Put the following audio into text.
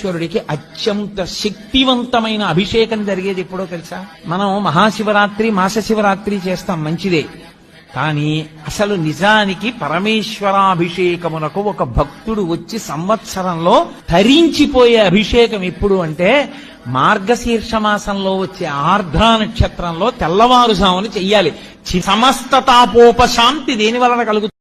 ఈశ్వరుడికి అత్యంత శక్తివంతమైన అభిషేకం జరిగేది ఎప్పుడో తెలుసా? మనం మహాశివరాత్రి మాస శివరాత్రి చేస్తాం మంచిదే. కానీ అసలు నిజానికి పరమేశ్వరాభిషేకమునకు ఒక భక్తుడు వచ్చి సంవత్సరంలో తరించిపోయే అభిషేకం ఎప్పుడు అంటే మార్గశీర్ష మాసంలో వచ్చే ఆర్ధ్ర నక్షత్రంలో తెల్లవారుజామును చెయ్యాలి. సమస్త తాపోపశాంతి దేని వలన కలుగుతుంది?